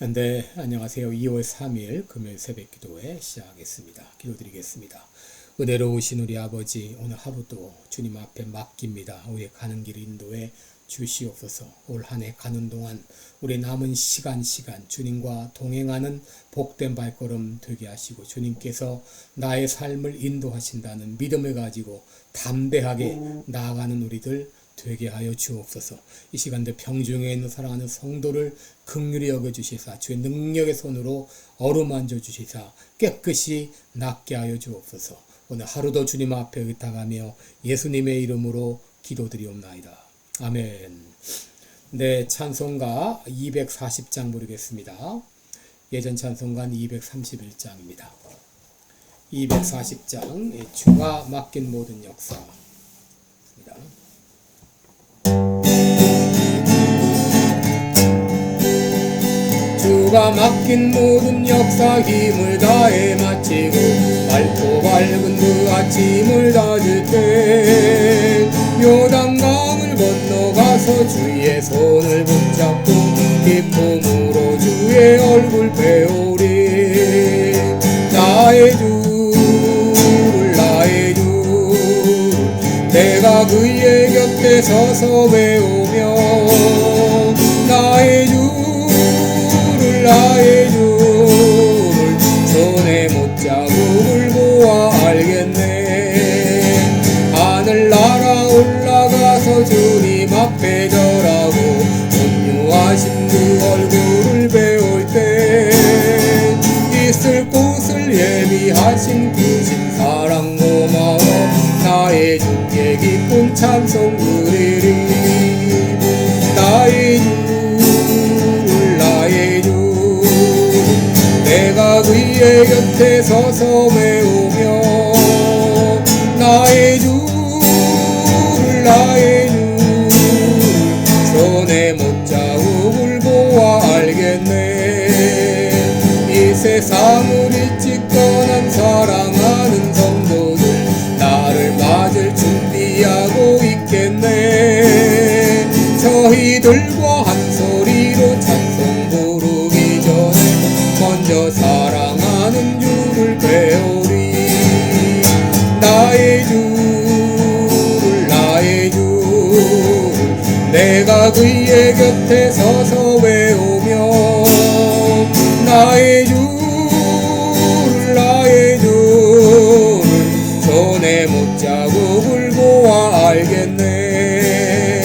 네, 안녕하세요. 2월 3일 금요일 새벽 기도회 시작하겠습니다. 기도드리겠습니다. 은혜로우신 우리 아버지, 오늘 하루도 주님 앞에 맡깁니다. 우리의 가는 길 인도에 주시옵소서. 올 한 해 가는 동안 우리 남은 시간 시간 주님과 동행하는 복된 발걸음 되게 하시고 주님께서 나의 삶을 인도하신다는 믿음을 가지고 담대하게 나아가는 우리들 되게 하여 주옵소서. 이 시간대 병중에 있는 사랑하는 성도를 극률히 여겨 주시사 주의 능력의 손으로 어루만져 주시사 깨끗이 낫게 하여 주옵소서. 오늘 하루도 주님 앞에 의탁하며 예수님의 이름으로 기도드리옵나이다. 아멘. 네, 찬송가 240장 부르겠습니다. 예전 찬송가 231장입니다. 240장 주가 맡긴 모든 역사. 주가 맡긴 모든 역사 힘을 다해 마치고 맑고 밝은 그 아침을 다질 때 요단강을 건너가서 주의 손을 붙잡고 기쁨으로 주의 얼굴 배우리. 나의 주를 나의 주. 내가 그의 곁에 서서 외우 찬송 드리리 나의 주 나의 주. 내가 그의 곁에 서서 외우며 나의 주를 나의 그의 곁에 서서 외우며 나의 주를 나의 주를 손에 못자국을 보아 알겠네.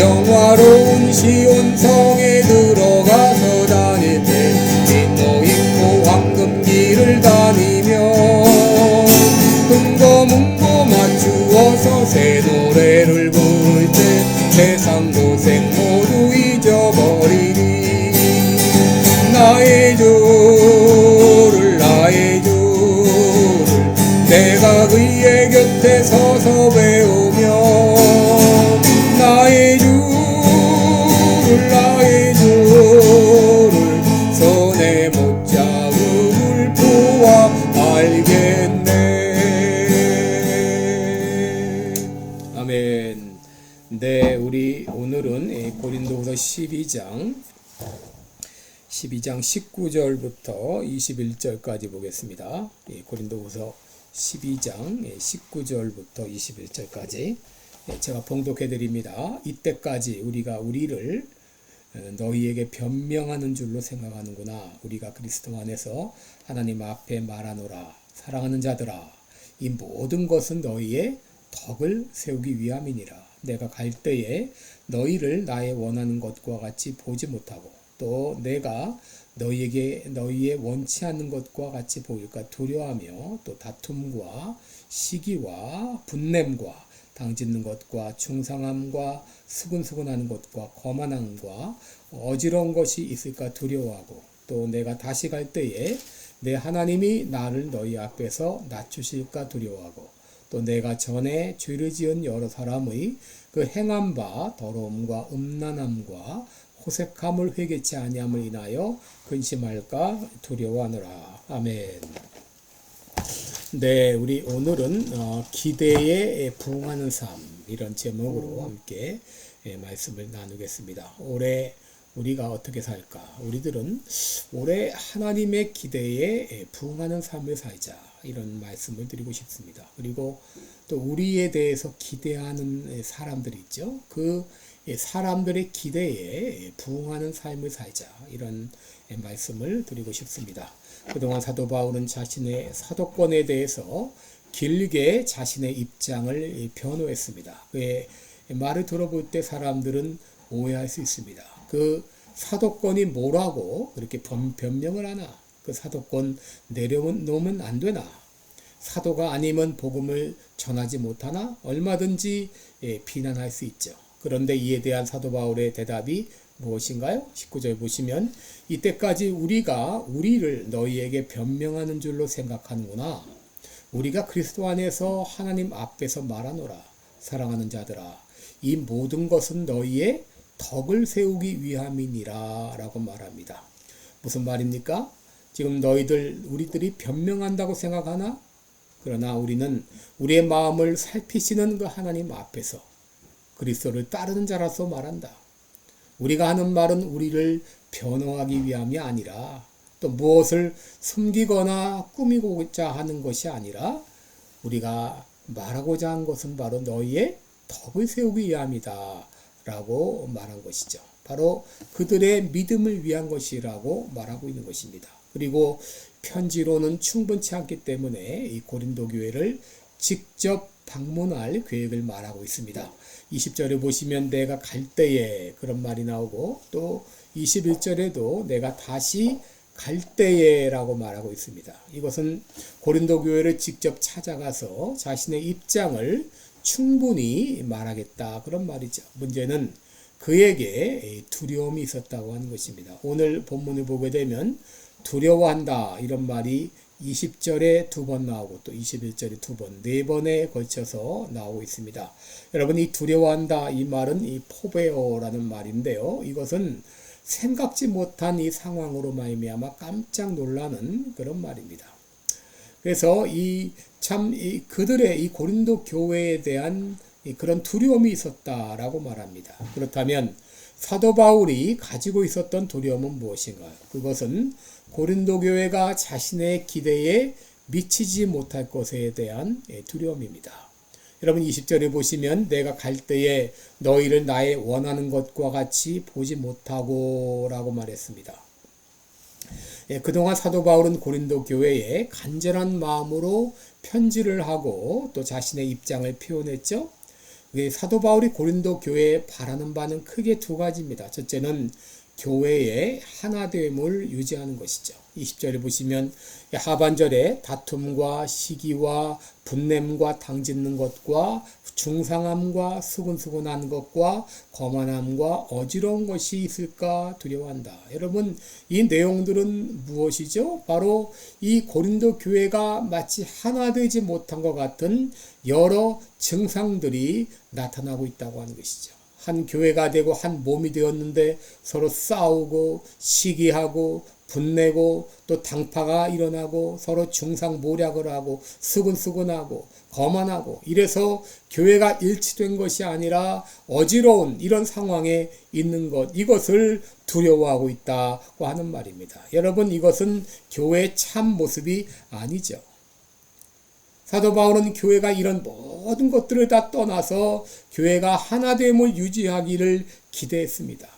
영화로운 시온성에 들어가서 다닐 때 나의 주를 손에 알겠네 네 우리 오늘은 이 고린도후서 12장 12장 19절부터 21절까지 보겠습니다. 예, 고린도후서 12장 19절부터 21절까지 예, 제가 봉독해 드립니다. 이때까지 우리가 우리를 어, 너희에게 변명하는 줄로 생각하는구나. 우리가 그리스도 안에서 하나님 앞에 말하노라. 사랑하는 자들아, 이 모든 것은 너희의 덕을 세우기 위함이니라. 내가 갈 때에 너희를 나의 원하는 것과 같이 보지 못하고 또 내가 너희에게 너희의 원치 않는 것과 같이 보일까 두려워하며 또 다툼과 시기와 분냄과 당짓는 것과 충상함과 수근수근하는 것과 거만함과 어지러운 것이 있을까 두려워하고 또 내가 다시 갈 때에 내 하나님이 나를 너희 앞에서 낮추실까 두려워하고 또 내가 전에 죄를 지은 여러 사람의 그 행한 바 더러움과 음란함과 호색함을 회개치 아니함을 인하여 근심할까 두려워하노라. 아멘. 네, 우리 오늘은 어, 기대에 부응하는 삶 이런 제목으로 함께 예, 말씀을 나누겠습니다. 올해 우리가 어떻게 살까? 우리들은 올해 하나님의 기대에 부응하는 삶을 살자. 이런 말씀을 드리고 싶습니다. 그리고 또 우리에 대해서 기대하는 사람들이 있죠. 그 사람들의 기대에 부응하는 삶을 살자. 이런 말씀을 드리고 싶습니다. 그동안 사도 바울은 자신의 사도권에 대해서 길게 자신의 입장을 변호했습니다. 그의 말을 들어볼 때 사람들은 오해할 수 있습니다. 그 사도권이 뭐라고 그렇게 변명을 하나? 그 사도권 내려놓으면 안 되나? 사도가 아니면 복음을 전하지 못하나? 얼마든지 예, 비난할 수 있죠. 그런데 이에 대한 사도 바울의 대답이 무엇인가요? 19절 보시면 이때까지 우리가 우리를 너희에게 변명하는 줄로 생각하는구나. 우리가 그리스도 안에서 하나님 앞에서 말하노라. 사랑하는 자들아, 이 모든 것은 너희의 덕을 세우기 위함이니라 라고 말합니다. 무슨 말입니까? 지금 너희들 우리들이 변명한다고 생각하나? 그러나 우리는 우리의 마음을 살피시는 그 하나님 앞에서 그리스도를 따르는 자라서 말한다. 우리가 하는 말은 우리를 변호하기 위함이 아니라 또 무엇을 숨기거나 꾸미고자 하는 것이 아니라 우리가 말하고자 한 것은 바로 너희의 덕을 세우기 위함이다. 라고 말한 것이죠. 바로 그들의 믿음을 위한 것이라고 말하고 있는 것입니다. 그리고 편지로는 충분치 않기 때문에 이 고린도 교회를 직접 방문할 계획을 말하고 있습니다. 20절에 보시면 내가 갈 때에 그런 말이 나오고 또 21절에도 내가 다시 갈 때에라고 말하고 있습니다. 이것은 고린도 교회를 직접 찾아가서 자신의 입장을 충분히 말하겠다 그런 말이죠. 문제는 그에게 두려움이 있었다고 하는 것입니다. 오늘 본문을 보게 되면 두려워한다 이런 말이 20절에 두 번 나오고 또 21절에 두 번, 네 번에 걸쳐서 나오고 있습니다. 여러분 이 두려워한다 이 말은 이 포베어라는 말인데요. 이것은 생각지 못한 이 상황으로 말미암아 깜짝 놀라는 그런 말입니다. 그래서 이 참 이 그들의 이 고린도 교회에 대한 그런 두려움이 있었다라고 말합니다. 그렇다면 사도 바울이 가지고 있었던 두려움은 무엇인가요? 그것은 고린도 교회가 자신의 기대에 미치지 못할 것에 대한 두려움입니다. 여러분 20절에 보시면 내가 갈 때에 너희를 나의 원하는 것과 같이 보지 못하고 라고 말했습니다. 예, 그동안 사도 바울은 고린도 교회에 간절한 마음으로 편지를 하고 또 자신의 입장을 표현했죠. 사도 바울이 고린도 교회에 바라는 바는 크게 두 가지입니다. 첫째는 교회의 하나됨을 유지하는 것이죠. 20절에 보시면 하반절에 다툼과 시기와 분냄과 당짓는 것과 중상함과 수근수근한 것과 거만함과 어지러운 것이 있을까 두려워한다. 여러분 이 내용들은 무엇이죠? 바로 이 고린도 교회가 마치 하나 되지 못한 것 같은 여러 증상들이 나타나고 있다고 하는 것이죠. 한 교회가 되고 한 몸이 되었는데 서로 싸우고 시기하고 분내고 또 당파가 일어나고 서로 중상 모략을 하고 수근수근하고 거만하고 이래서 교회가 일치된 것이 아니라 어지러운 이런 상황에 있는 것 이것을 두려워하고 있다고 하는 말입니다. 여러분 이것은 교회의 참 모습이 아니죠. 사도 바울은 교회가 이런 모든 것들을 다 떠나서 교회가 하나됨을 유지하기를 기대했습니다.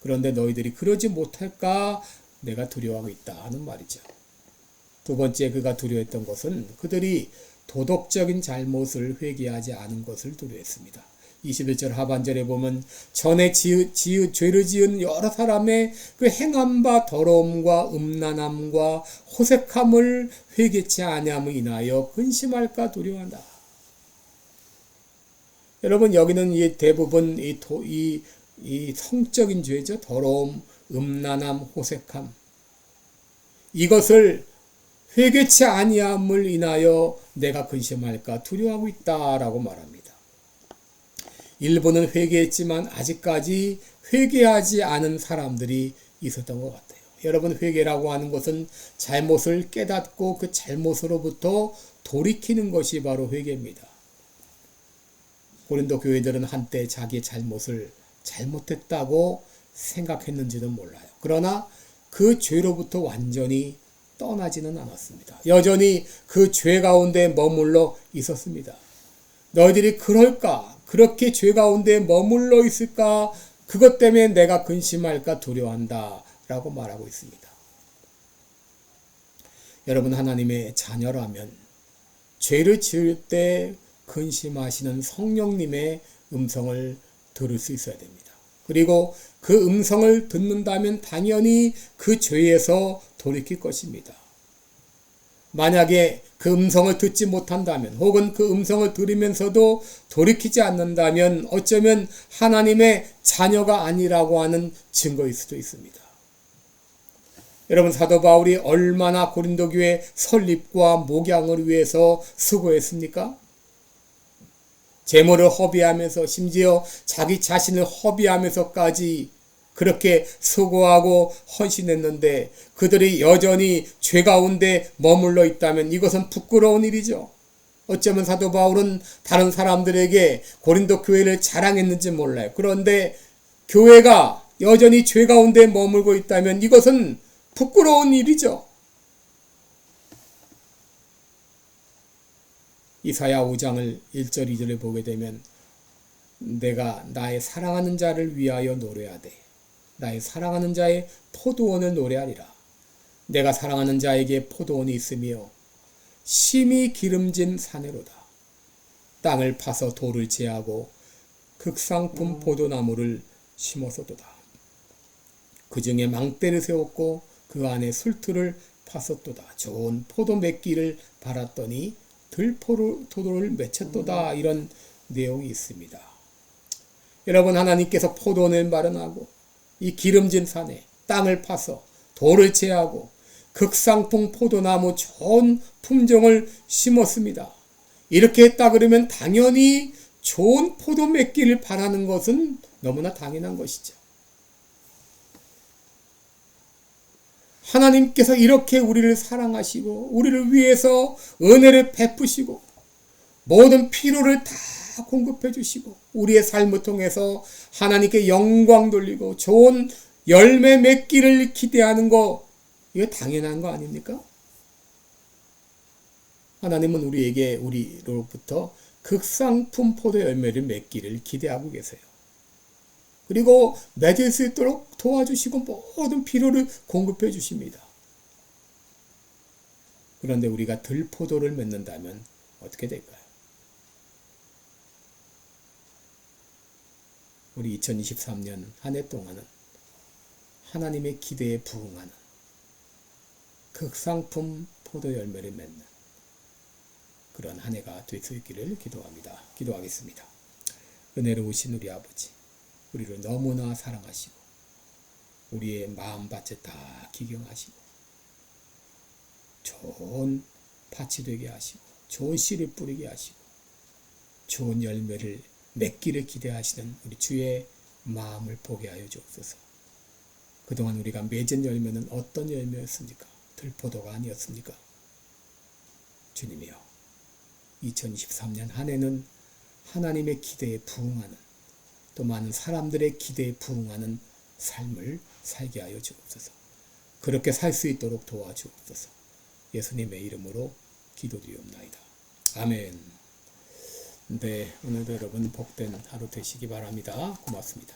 그런데 너희들이 그러지 못할까 내가 두려워하고 있다 하는 말이죠. 두 번째 그가 두려워했던 것은 그들이 도덕적인 잘못을 회개하지 않은 것을 두려워했습니다. 21절 하반절에 보면 전에 지읒, 지읒, 죄를 지은 여러 사람의 그바 더러움과 음란함과 호색함을 회개치 아니함을 인하여 근심할까 두려워한다. 여러분 여기는 이 대부분 이, 도, 이, 이 성적인 죄죠. 더러움, 음란함, 호색함. 이것을 회개치 아니함을 인하여 내가 근심할까 두려워하고 있다라고 말합니다. 일부는 회개했지만 아직까지 회개하지 않은 사람들이 있었던 것 같아요. 여러분 회개라고 하는 것은 잘못을 깨닫고 그 잘못으로부터 돌이키는 것이 바로 회개입니다. 고린도 교회들은 한때 자기 잘못을 잘못했다고 생각했는지는 몰라요. 그러나 그 죄로부터 완전히 떠나지는 않았습니다. 여전히 그 죄 가운데 머물러 있었습니다. 너희들이 그럴까? 그렇게 죄 가운데 머물러 있을까? 그것 때문에 내가 근심할까 두려워한다. 라고 말하고 있습니다. 여러분, 하나님의 자녀라면 죄를 지을 때 근심하시는 성령님의 음성을 들을 수 있어야 됩니다. 그리고 그 음성을 듣는다면 당연히 그 죄에서 돌이킬 것입니다. 만약에 그 음성을 듣지 못한다면 혹은 그 음성을 들으면서도 돌이키지 않는다면 어쩌면 하나님의 자녀가 아니라고 하는 증거일 수도 있습니다. 여러분 사도 바울이 얼마나 고린도 교회 설립과 목양을 위해서 수고했습니까? 재물을 허비하면서 심지어 자기 자신을 허비하면서까지 그렇게 수고하고 헌신했는데 그들이 여전히 죄 가운데 머물러 있다면 이것은 부끄러운 일이죠. 어쩌면 사도 바울은 다른 사람들에게 고린도 교회를 자랑했는지 몰라요. 그런데 교회가 여전히 죄 가운데 머물고 있다면 이것은 부끄러운 일이죠. 이사야 5장을 1절 2절에 보게 되면 내가 나의 사랑하는 자를 위하여 노래하되 나의 사랑하는 자의 포도원을 노래하리라. 내가 사랑하는 자에게 포도원이 있으며 심히 기름진 사내로다. 땅을 파서 돌을 제하고 극상품 포도나무를 심었어도다. 그 중에 망대를 세웠고 그 안에 술틀을 팠었도다. 좋은 포도 맺기를 바랐더니 들포도를 맺혔도다. 이런 내용이 있습니다. 여러분 하나님께서 포도원을 마련하고 이 기름진 산에 땅을 파서 돌을 제하고 극상품 포도나무 좋은 품종을 심었습니다. 이렇게 했다 그러면 당연히 좋은 포도 맺기를 바라는 것은 너무나 당연한 것이죠. 하나님께서 이렇게 우리를 사랑하시고 우리를 위해서 은혜를 베푸시고 모든 필요를 다 공급해 주시고 우리의 삶을 통해서 하나님께 영광 돌리고 좋은 열매 맺기를 기대하는 거 이거 당연한 거 아닙니까? 하나님은 우리에게 우리로부터 극상품 포도 열매를 맺기를 기대하고 계세요. 그리고 맺을 수 있도록 도와주시고 모든 필요를 공급해 주십니다. 그런데 우리가 들포도를 맺는다면 어떻게 될까요? 우리 2023년 한 해 동안은 하나님의 기대에 부응하는 극상품 포도 열매를 맺는 그런 한 해가 될 수 있기를 기도합니다. 기도하겠습니다. 은혜로우신 우리 아버지, 우리를 너무나 사랑하시고 우리의 마음밭에 다 기경하시고 좋은 밭이 되게 하시고 좋은 씨를 뿌리게 하시고 좋은 열매를 맺기를 기대하시는 우리 주의 마음을 보게 하여 주옵소서. 그동안 우리가 맺은 열매는 어떤 열매였습니까? 들포도가 아니었습니까? 주님이여, 2023년 한 해는 하나님의 기대에 부응하는 또 많은 사람들의 기대에 부응하는 삶을 살게 하여 주옵소서. 그렇게 살 수 있도록 도와주옵소서. 예수님의 이름으로 기도드리옵나이다. 아멘. 네, 오늘도 여러분 복된 하루 되시기 바랍니다. 고맙습니다.